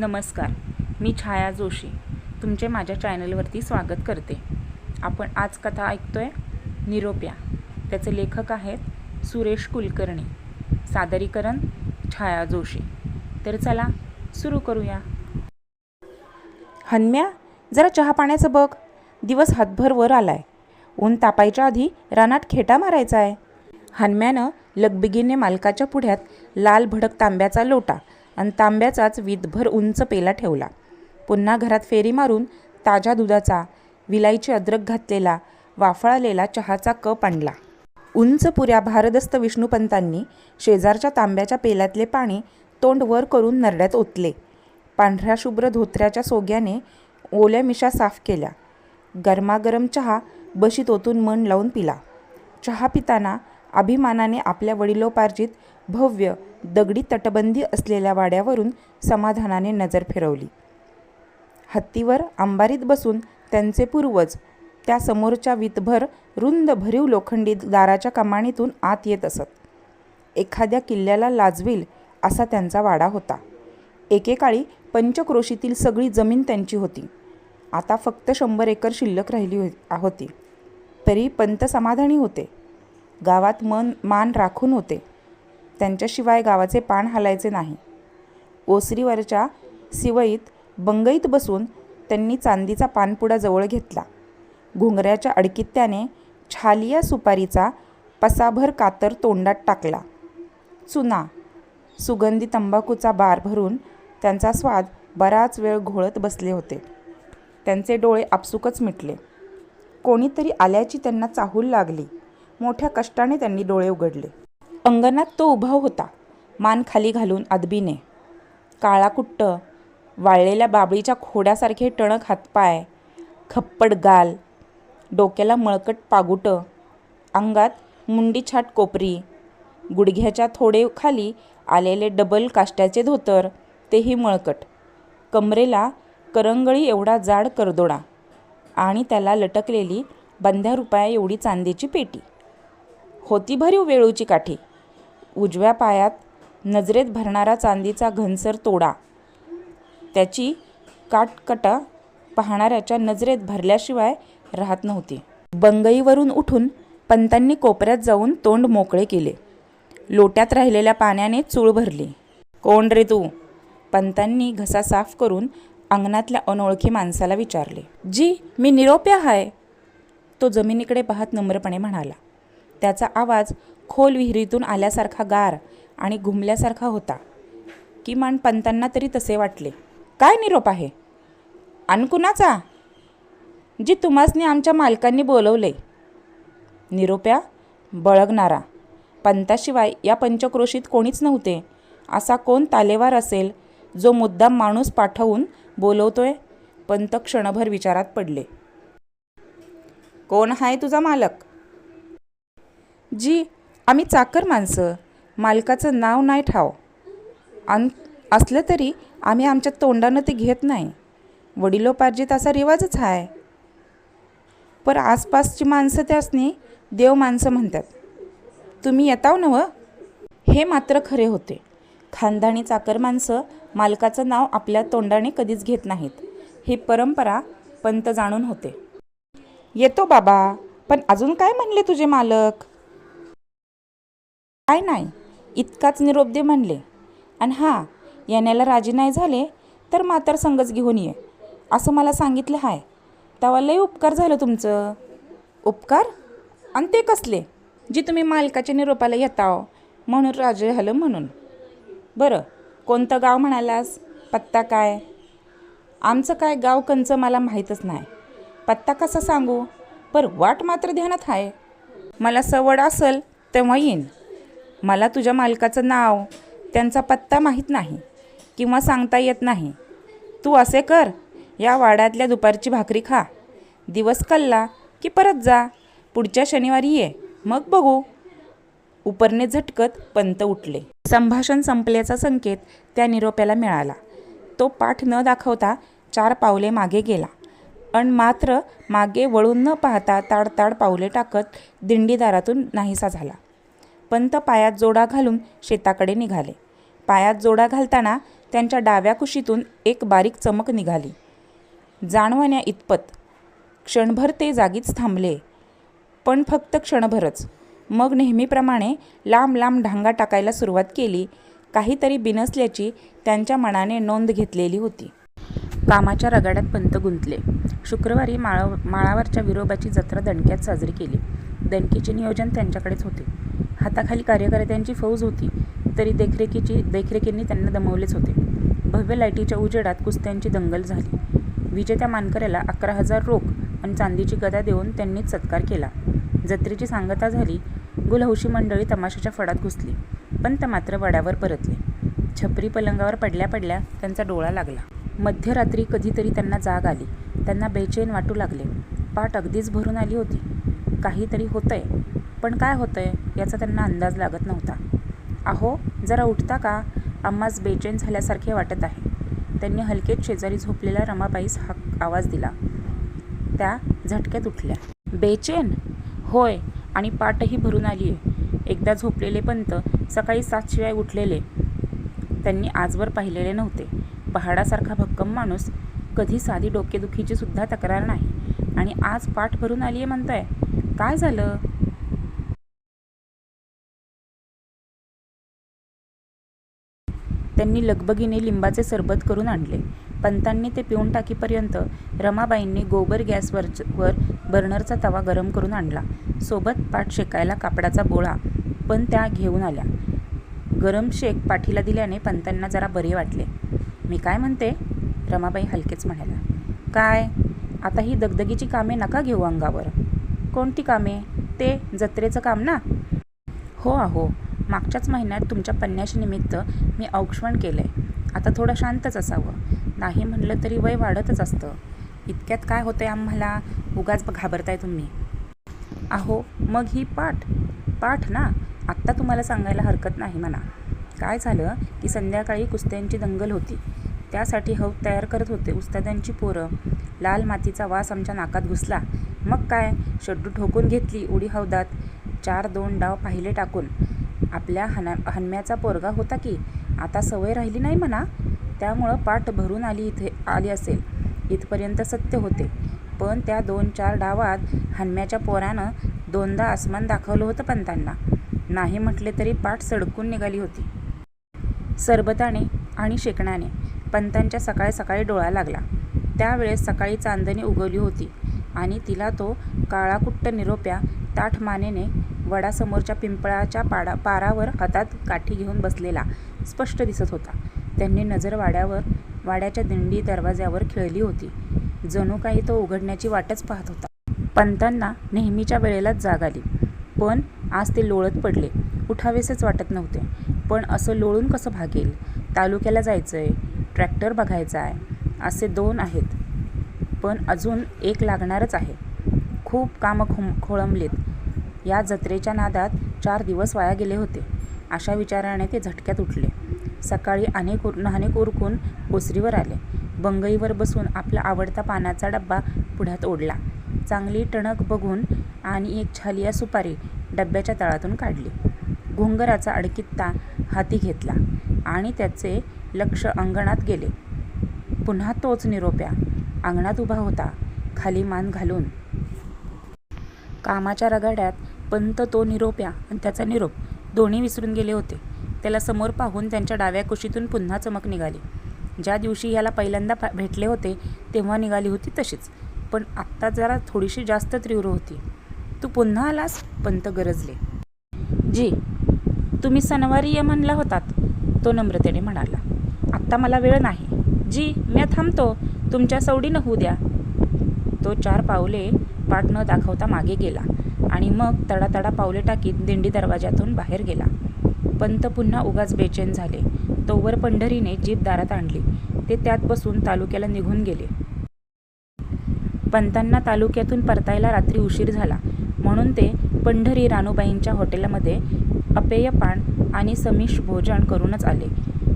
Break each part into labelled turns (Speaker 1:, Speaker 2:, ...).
Speaker 1: नमस्कार मी छाया जोशी. तुमचे माझ्या चॅनलवरती स्वागत करते. आपण आज कथा ऐकतोय निरोप्या. त्याचे लेखक आहेत सुरेश कुलकर्णी. सादरीकरण छाया जोशी. तर चला सुरू करूया. हन्म्या जरा चहा पाण्याचं बघ. दिवस हातभर वर आलाय. ऊन तापायच्या आधी रानात खेटा मारायचा आहे. हन्म्यानं लगबिगीने मालकाच्या पुढ्यात लाल भडक तांब्याचा लोटा आणि तांब्याचाच वीतभर उंच पेला ठेवला. पुन्हा घरात फेरी मारून ताज्या दुधाचा विलाईचे अद्रक घातलेला वाफळालेला चहाचा कप आणला. उंच पुऱ्या भारदस्त विष्णुपंतांनी शेजारच्या तांब्याच्या पेल्यातले पाणी तोंड वर करून नरड्यात ओतले. पांढऱ्या शुभ्र धोत्र्याच्या सोग्याने ओल्या मिशा साफ केल्या. गरमागरम चहा बशीत ओतून मन लावून पिला. चहा पिताना अभिमानाने आपल्या वडिलोपार्जित भव्य दगडी तटबंदी असलेल्या वाड्यावरून समाधानाने नजर फिरवली. हत्तीवर अंबारीत बसून त्यांचे पूर्वज त्या समोरच्या वितभर रुंद भरीव लोखंडी दाराच्या कमानीतून आत येत असत. एखाद्या किल्ल्याला लाजवील असा त्यांचा वाडा होता. एकेकाळी पंचक्रोशीतील सगळी जमीन त्यांची होती. आता फक्त शंभर एकर शिल्लक राहिली हो, होती. तरी पंत समाधानी होते. गावात मन मान राखून होते. त्यांच्याशिवाय गावाचे पान हलायचे नाही. ओसरीवरच्या सिवईत बंगईत बसून त्यांनी चांदीचा पानपुडा जवळ घेतला. घुंगऱ्याच्या अडकित्याने छालिया सुपारीचा पसाभर कातर तोंडात टाकला. चुना सुगंधी तंबाखूचा बार भरून त्यांचा स्वाद बराच वेळ घोळत बसले होते. त्यांचे डोळे आपसुकच मिटले. कोणीतरी आल्याची त्यांना चाहूल लागली. मोठ्या कष्टाने त्यांनी डोळे उघडले. अंगणात तो उभा होता. मान खाली घालून अदबीने. काळाकुट्ट वाळलेल्या बाबळीच्या खोड्यासारखे टणक हातपाय खप्पड गाल डोक्याला मळकट पागुटं अंगात मुंडी छाट कोपरी गुडघ्याच्या थोडे खाली आलेले डबल काष्ट्याचे धोतर तेही मळकट. कमरेला करंगळी एवढा जाड करदोडा आणि त्याला लटकलेली बंध्या रुपया एवढी चांदीची पेटी. होती भरीव वेळूची काठी. उजव्या पायात नजरेत भरणारा चांदीचा घनसर तोडा. त्याची काटकटा पाहणाऱ्याच्या नजरेत भरल्याशिवाय राहत नव्हती. बंगईवरून उठून पंतांनी कोपऱ्यात जाऊन तोंड मोकळे केले. लोट्यात राहिलेल्या पाण्याने चूळ भरली. कोण रे तू? पंतांनी घसा साफ करून अंगणातल्या अनोळखी माणसाला विचारले. जी मी निरोप्या हाय तो जमिनीकडे पाहत नम्रपणे म्हणाला. त्याचा आवाज खोल विहिरीतून आल्यासारखा गार आणि घुमल्यासारखा होता. किमान पंतांना तरी तसे वाटले. काय निरोप आहे? अनकुणाचा जी तुम्हासनी आमच्या मालकांनी बोलवले. निरोप्या बळगणारा. पंताशिवाय या पंचक्रोशीत कोणीच नव्हते. असा कोण तालेवार असेल जो मुद्दाम माणूस पाठवून बोलवतोय? पंत क्षणभर विचारात पडले. कोण आहे तुझा मालक? जी आम्ही चाकर माणसं. मालकाचं नाव नाही ठाव. अन असलं तरी आम्ही आमच्या तोंडानं ते घेत नाही. वडिलोपार्जित असा रिवाजच आहे पर आसपासची माणसं त्यासनी देव माणसं म्हणतात. तुम्ही येताव नव? हे मात्र खरे होते. खानदानी चाकर माणसं मालकाचं नाव आपल्या तोंडाने कधीच घेत नाहीत. ही परंपरा पंत जाणून होते. येतो बाबा पण अजून काय म्हणले तुझे मालक? काय नाही. इतकाच निरोप दे म्हणले. आणि हां येण्याला राजी नाही झाले तर मातर संगच घेऊन ये. असं मला सांगितलं हाय. तेव्हा लय उपकार झालं तुमचं. उपकार? आणि ते कसले? जे तुम्ही मालकाच्या निरोपाला येताव म्हणून राजे झालं म्हणून. बरं कोणतं गाव म्हणालास? पत्ता काय? आमचं काय गाव कंचं मला माहीतच नाही. पत्ता कसा सांगू? पर वाट मात्र ध्यानात आहे मला सवड असेल तेव्हा येईन. मला तुझ्या मालकाचं नाव त्यांचा पत्ता माहीत नाही किंवा सांगता येत नाही. तू असे कर या वाड्यातल्या दुपारची भाकरी खा. दिवस कल्ला की परत जा. पुढच्या शनिवारी ये. मग बघू. उपरने झटकत पंत उठले. संभाषण संपल्याचा संकेत त्या निरोप्याला मिळाला. तो पाठ न दाखवता चार पावले मागे गेला. पण मात्र मागे वळून न पाहता ताडताड पावले टाकत दिंडीदारातून नाहीसा झाला. पंत पायात जोडा घालून शेताकडे निघाले. पायात जोडा घालताना त्यांच्या डाव्या कुशीतून एक बारीक चमक निघाली. जाणवण्या इतपत. क्षणभर ते जागीच थांबले. पण फक्त क्षणभरच. मग नेहमीप्रमाणे लांब लांब ढांगा टाकायला सुरुवात केली. काहीतरी बिनसल्याची त्यांच्या मनाने नोंद घेतलेली होती. कामाच्या रगाड्यात पंत गुंतले. शुक्रवारी माळा माळावरच्या विरोबाची जत्रा दणक्यात साजरी केली. दणकीचे नियोजन त्यांच्याकडेच होते. हाताखाली कार्यकर्त्यांची फौज होती तरी देखरेखीची देखरेखींनी त्यांना दमवलेच होते. भव्य लाईटीच्या उजेडात कुस्त्यांची दंगल झाली. विजेत्या मानकऱ्याला अकरा हजार रोख आणि चांदीची गदा देऊन त्यांनीच सत्कार केला. जत्रेची सांगता झाली गुलहौशी मंडळी तमाशाच्या फडात घुसली पंत मात्र वड्यावर परतले. छपरी पलंगावर पडल्या पडल्या त्यांचा डोळा लागला. मध्यरात्री कधीतरी त्यांना जाग आली. त्यांना बेचैन वाटू लागले. पाठ अगदीच भरून आली होती. काहीतरी होतंय. पण काय होतंय याचा त्यांना अंदाज लागत नव्हता. अहो जरा उठता का? आम्हास बेचैन झाल्यासारखे वाटत आहे. त्यांनी हलकेच शेजारी झोपलेल्या रमाबाईस हा आवाज दिला. त्या झटक्यात उठल्या. बेचैन? होय आणि पाठही भरून आली आहे एकदा झोपलेले पंत सकाळी सातशिवाय उठलेले. त्यांनी आजवर पाहिलेले नव्हते. पहाडासारखा भक्कम माणूस कधी साधी डोकेदुखीची सुद्धा तक्रार नाही. आणि आज पाठ भरून आली आहे म्हणताय. काय झालं? त्यांनी लगबगीने लिंबाचे सरबत करून आणले. पंतांनी ते पिऊन टाकीपर्यंत रमाबाईंनी गोबर गॅसवर वर बर्नरचा तवा गरम करून आणला. सोबत पाठ शेकायला कापडाचा बोळा पण त्या घेऊन आल्या. गरम शेक पाठीला दिल्याने पंतांना जरा बरे वाटले. मी काय म्हणते? रमाबाई हलकेच म्हणाल्या. काय? आता ही दगदगीची कामे नका घेऊ अंगावर. कोणती कामे? ते जत्रेचं काम ना? हो आहो मागच्याच महिन्यात तुमच्या पन्याशी निमित्त मी औक्षवण केलं आहे आता थोडं शांतच असावं. नाही म्हणलं तरी वय वाढतच असतं. इतक्यात काय होतं आहे आम्हाला? उगाच घाबरताय तुम्ही. अहो मग ही पाठ? पाठ ना? आत्ता तुम्हाला सांगायला हरकत नाही म्हणा. काय झालं? की संध्याकाळी कुस्त्यांची दंगल होती. त्यासाठी हौद तयार करत होते उस्तादांची पोरं. लाल मातीचा वास आमच्या नाकात घुसला. मग काय? शड्डू ठोकून घेतली उडी हौदात. चार दोन डाव पाहिले टाकून. आपल्या हना हनम्याचा पोरगा होता की आता सवय राहिली नाही म्हणा. त्यामुळं पाठ भरून आली इथे आली असेल. इथपर्यंत सत्य होते. पण त्या दोन चार डावात हनम्याच्या पोरानं दोनदा आसमान दाखवलं होतं पंतांना. नाही म्हटले तरी पाठ सडकून निघाली होती. सरबताने आणि शेकणाने पंतांच्या सकाळी सकाळी डोळा लागला. त्यावेळेस सकाळी चांदणी उगवली होती आणि तिला तो काळाकुट्ट निरोप्या ताठ मानेने वडासमोरच्या पिंपळाच्या पाडा पारावर हातात काठी घेऊन बसलेला स्पष्ट दिसत होता. त्यांनी नजर वाड्यावर वाड्याच्या दिंडी दरवाज्यावर खेळली होती. जणू काही तो उघडण्याची वाटच पाहत होता. पंतांना नेहमीच्या वेळेलाच जाग आली. पण आज ते लोळत पडले. उठावेसेच वाटत नव्हते. पण असं लोळून कसं भागेल तालुक्याला जायचं आहे ट्रॅक्टर बघायचा आहे असे दोन आहेत. पण अजून एक लागणारच आहे. खूप कामं खोम खोळंबलीत. या जत्रेच्या नादात चार दिवस वाया गेले होते. अशा विचाराने ते झटक्यात उठले. सकाळी अनेक उर अनेक उरकून ओसरीवर आले. बंगईवर बसून आपला आवडता पानाचा डब्बा पुढ्यात ओढला. चांगली टणक बघून आणि एक छालिया सुपारी डब्याच्या तळातून काढली. घुंगराचा अडकित्ता हाती घेतला आणि त्याचे लक्ष अंगणात गेले. पुन्हा तोच निरोप्या. अंगणात उभा होता. खाली मान घालून कामाच्या रगाड्यात पंत तो निरोप्या आणि त्याचा निरोप. दोन्ही विसरून गेले होते. त्याला समोर पाहून त्यांच्या डाव्या कुशीतून पुन्हा चमक निघाली. ज्या दिवशी याला पहिल्यांदा पा- भेटले होते तेव्हा निघाली होती तशीच. पण आत्ता जरा थोडीशी जास्त तीव्र होती. तू पुन्हा आलास? पंत गरजले. जी. तुम्ही सनवारी ये म्हणला होतात तो नम्रतेने म्हणाला. आत्ता मला वेळ नाही. जी मी थांबतो. तुमच्या सवडीनं होऊ द्या. तो चार पावले पाठ न दाखवता मागे गेला आणि मग तडातडा पावले टाकीत दिंडी दरवाजातून बाहेर गेला. पंत पुन्हा उगाच बेचैन झाले. तोवर पंढरीने जीप दारात आणली. ते त्यात बसून तालुक्याला निघून गेले. पंतांना तालुक्यातून परतायला रात्री उशीर झाला. म्हणून ते पंढरी रानूबाईंच्या हॉटेलमध्ये अपेयपान आणि समिष भोजन करूनच आले.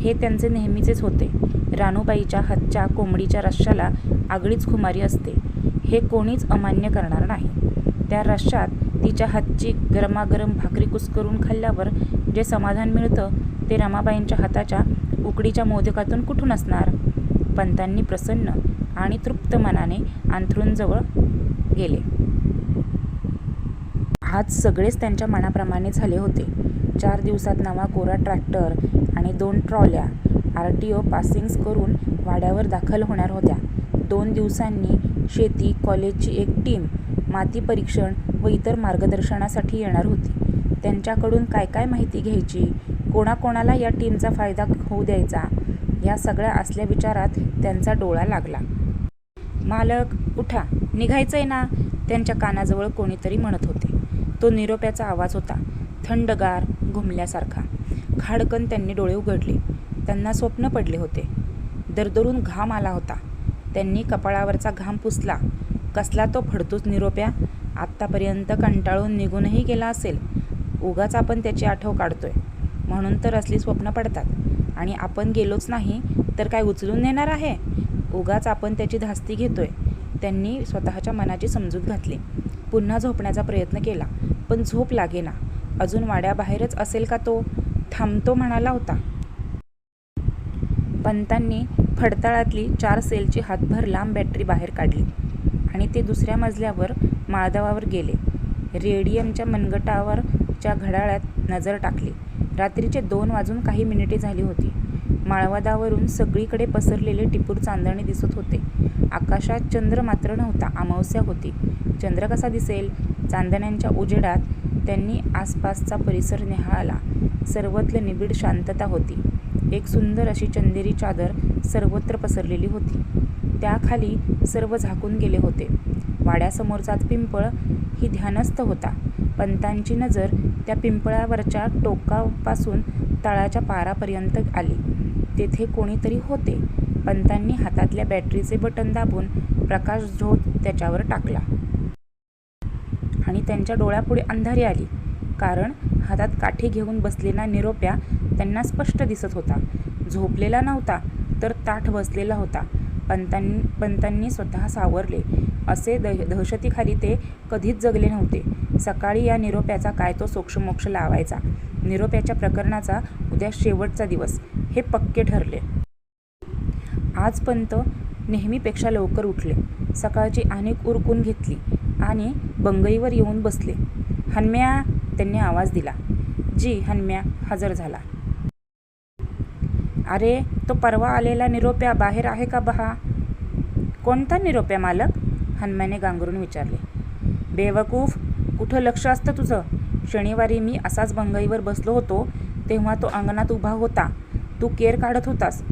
Speaker 1: हे त्यांचे नेहमीचेच होते. रानूबाईच्या हातच्या कोंबडीच्या रश्श्याला आगळीच खुमारी असते. हे कोणीच अमान्य करणार नाही. त्या रश्यात तिच्या हातची गरमागरम भाकरी कुस्करून खाल्ल्यावर जे समाधान मिळतं ते रमाबाईंच्या हाताच्या उकडीच्या मोदकातून कुठून असणार? पंतांनी प्रसन्न आणि तृप्त मनाने अंथरूणजवळ गेले. आज सगळेच त्यांच्या मनाप्रमाणे झाले होते. चार दिवसात नवा कोरा ट्रॅक्टर आणि दोन ट्रॉल्या आर टी ओ पासिंग्स करून वाड्यावर दाखल होणार होत्या. दोन दिवसांनी शेती कॉलेजची एक टीम माती परीक्षण व इतर मार्गदर्शनासाठी येणार होती. त्यांच्याकडून काय काय माहिती घ्यायची? कोणाकोणाला या टीमचा फायदा होऊ द्यायचा? या सगळ्या असल्या विचारात त्यांचा डोळा लागला. मालक उठा निघायचंय ना? त्यांच्या कानाजवळ कोणीतरी म्हणत होते. तो निरोप्याचा आवाज होता थंडगार घुमल्यासारखा. खाडकन त्यांनी डोळे उघडले. त्यांना स्वप्न पडले होते. दरदरून घाम आला होता. त्यांनी कपाळावरचा घाम पुसला. कसला तो फडतूच निरोप्या? आत्तापर्यंत कंटाळून निघूनही गेला असेल. उगाच आपण त्याची आठव काढतोय. म्हणून तर असली स्वप्न पडतात. आणि आपण गेलोच नाही तर काय उचलून नेणार आहे? उगाच आपण त्याची धास्ती घेतोय. त्यांनी स्वतःच्या मनाची समजूत घातली. पुन्हा झोपण्याचा प्रयत्न केला पण झोप लागेना. अजून वाड्याबाहेरच असेल का तो? थांबतो म्हणाला होता. पंतांनी फडताळातली चार सेलची हातभर लांब बॅटरी बाहेर काढली आणि ते दुसऱ्या मजल्यावर माळदवावर गेले. रेडियमच्या मनगटावरच्या घड्याळात नजर टाकली. रात्रीचे दोन वाजून काही मिनिटे झाली होती. माळवादावरून सगळीकडे पसरलेले टिपूर चांदणे दिसत होते. आकाशात चंद्र मात्र नव्हता अमावस्या होती. चंद्र कसा दिसेल? चांदण्यांच्या उजेडात त्यांनी आसपासचा परिसर निहाळला. सर्वत्र निबिड शांतता होती. एक सुंदर अशी चंदेरी चादर सर्वत्र पसरलेली होती. त्याखाली सर्व झाकून गेले होते. वाड्यासमोरचाच पिंपळ ही ध्यानस्थ होता. पंतांची नजर त्या पिंपळावरच्या टोकापासून तळाच्या पारापर्यंत आली. तेथे कोणीतरी होते. पंतांनी हातातल्या बॅटरीचे बटन दाबून प्रकाश झोत त्याच्यावर टाकला. आणि त्यांच्या डोळ्यापुढे अंधारी आली. कारण हातात काठी घेऊन बसलेला निरोप्या त्यांना स्पष्ट दिसत होता. झोपलेला नव्हता तर ताठ बसलेला होता. पंतांनी पंतांनी स्वतः सावरले. असे दह दहशतीखाली ते कधीच जगले नव्हते. सकाळी या निरोप्याचा काय तो सोक्षमोक्ष लावायचा. निरोप्याच्या प्रकरणाचा उद्या शेवटचा दिवस. हे पक्के ठरले. आज पंत नेहमीपेक्षा लवकर उठले. सकाळची अनेक उरकून घेतली आणि बंगईवर येऊन बसले. हनम्या त्यांनी आवाज दिला. जी हनम्या हजर झाला. अरे तो परवा आलेला निरोप्या बाहेर आहे का बहा? कोणता निरोप्या मालक? हनुमाने गांगरून विचारले. बेवकूफ कुठं लक्ष असतं तुझं? शनिवारी मी असाच बंगईवर बसलो होतो तेव्हा तो अंगणात उभा होता. तू केर काढत होतास.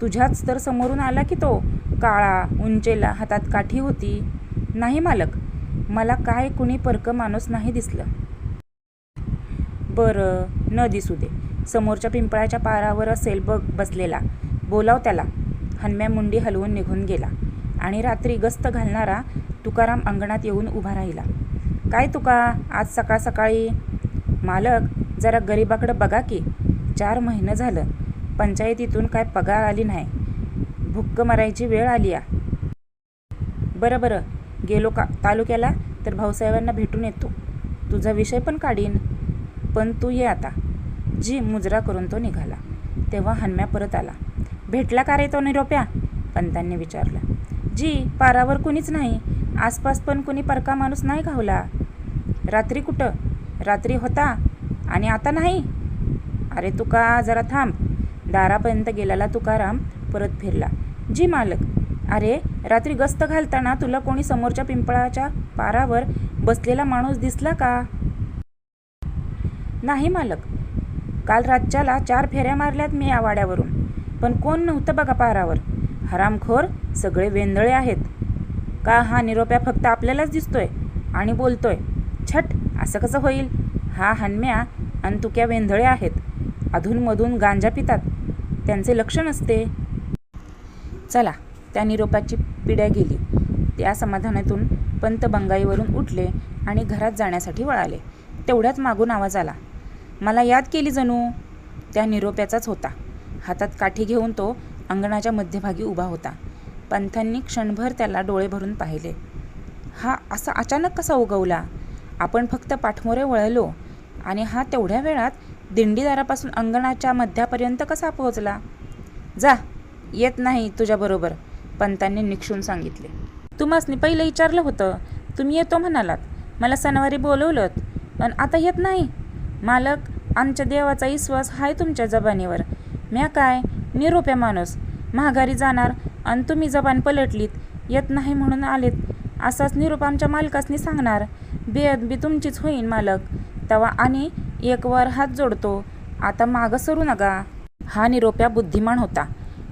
Speaker 1: तुझ्याच तर समोरून आला की तो काळा उंचेला हातात काठी होती. नाही मालक मला काय कुणी परकं माणूस नाही दिसलं. बरं न दिसू दे. समोरच्या पिंपळाच्या पारावर असेल बघ बसलेला. बोलाव त्याला. हनम्या मुंडी हलवून निघून गेला आणि रात्री गस्त घालणारा तुकाराम अंगणात येऊन उभा राहिला. काय तुका? आज सकाळ सकाळी? मालक जरा गरिबाकडं बघा की. चार महिनं झालं. पंचायतीतून काय पगार आली नाही. भुक्क मारायची वेळ आली या. बरं बरं. गेलो का? तालुक्याला? तर भाऊसाहेबांना भेटून येतो. तुझा विषय पण काढीन. पण तू ये आता. जी मुजरा करून तो निघाला. तेव्हा हनम्या परत आला. भेटला का रे तो निरोप्या? पंतांनी विचारलं. जी पारावर कुणीच नाही. आसपास पण कुणी परका माणूस नाही घावला रात्री कुठं? रात्री होता आणि आता नाही? अरे तुका जरा थांब. दारापर्यंत गेलेला तुकाराम परत फिरला. जी मालक अरे रात्री गस्त घालताना तुला कोणी समोरच्या पिंपळाच्या पारावर बसलेला माणूस दिसला का? नाही मालक. काल राज्याला चार फेऱ्या मारल्यात मी या वाड्यावरून. पण कोण नव्हतं बघा पारावर. हरामखोर सगळे वेंदळे आहेत. का हा निरोप्या फक्त आपल्यालाच दिसतोय? आणि बोलतोय छट असं कसं होईल? हा हनम्या आणि तुक्या वेंधळे आहेत. अधूनमधून गांजा पितात. त्यांचे लक्ष नसते. चला त्या निरोपाची पिढ्या गेली. त्या समाधानातून पंत बंगाईवरून उठले आणि घरात जाण्यासाठी वळाले. तेवढ्याच मागून आवाज आला. मला याद केली जणू. त्या निरोप्याचाच होता. हातात काठी घेऊन तो अंगणाच्या मध्यभागी उभा होता. पंथांनी क्षणभर त्याला डोळे भरून पाहिले. हा असा अचानक कसा उगवला? आपण फक्त पाठमोरे वळलो आणि हा तेवढ्या वेळात दिंडीदारापासून अंगणाच्या मध्यापर्यंत कसा पोहोचला? जा येत नाही तुझ्याबरोबर पंतांनी निक्षून सांगितले. तुम्हासनी पहिलं विचारलं होतं. तुम्ही येतो म्हणालात. मला सणवारी बोलवलं पण आता येत नाही. मालक आमच्या देवाचा विश्वास आहे तुमच्या जबानीवर. म्या काय? निरोप्या माणूस. महागारी जाणार आणि तुम्ही जबान पलटलीत येत नाही म्हणून आलेत. असाच निरूप आमच्या मालकासनी सांगणार. बेद बी तुमचीच होईन मालक. तेव्हा आणि एक वर हात जोडतो. आता मागं सरू नका. हा निरोप्या बुद्धिमान होता.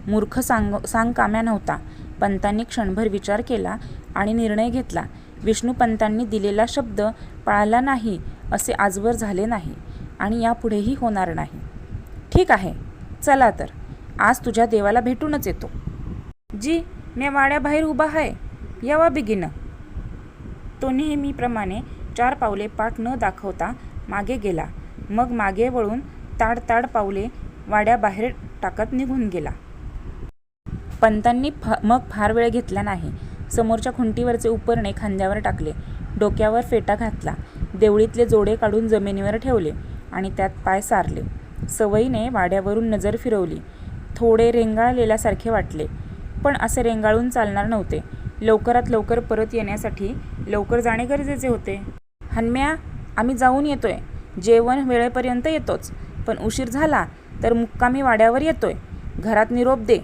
Speaker 1: मूर्ख सांग सांगकाम्या नव्हता. पंतांनी क्षणभर विचार केला आणि निर्णय घेतला. विष्णू पंतांनी दिलेला शब्द पाळला नाही असे आजवर झाले नाही. आणि यापुढेही होणार नाही. ठीक आहे चला तर. आज तुझ्या देवाला भेटूनच येतो. जी मी वाड्याबाहेर उभा आहे. यावा बिगिन. तो नेहमीप्रमाणे चार पावले पाठ न दाखवता मागे गेला. मग मागे वळून ताड ताड पावले वाड्याबाहेर टाकत निघून गेला. पंतांनी फ मग फार वेळ घेतला नाही. समोरच्या खुंटीवरचे उपरणे खांद्यावर टाकले. डोक्यावर फेटा घातला. देवळीतले जोडे काढून जमिनीवर ठेवले. आणि त्यात पाय सारले. सवयीने वाड्यावरून नजर फिरवली. थोडे रेंगाळलेल्यासारखे वाटले. पण असे रेंगाळून चालणार नव्हते. लवकरात लवकर परत येण्यासाठी लवकर जाणे गरजेचे होते. हनम्या आम्ही जाऊन येतोय. जेवण वेळेपर्यंत येतोच. पण उशीर झाला तर मुक्कामी वाड्यावर येतोय. घरात निरोप दे.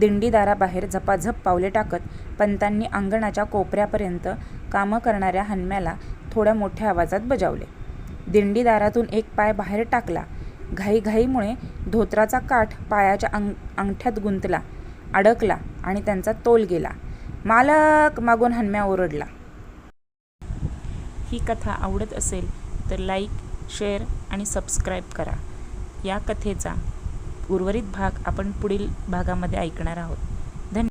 Speaker 1: दिंडीदाराबाहेर झपाझप पावले टाकत पंतांनी अंगणाच्या कोपऱ्यापर्यंत कामं करणाऱ्या हनम्याला थोड्या मोठ्या आवाजात बजावले. दिंडीदारातून एक पाय बाहेर टाकला. घाईघाईमुळे धोत्राचा काठ पायाच्या अंग अंगठ्यात गुंतला अडकला आणि त्यांचा तोल गेला. मालक मागून हनम्या ओरडला. ही कथा आवडत असेल तर लाईक शेअर आणि सबस्क्राईब करा. या कथेचा उर्वरित भाग आपण पुढील भागामध्ये ऐकणार आहोत.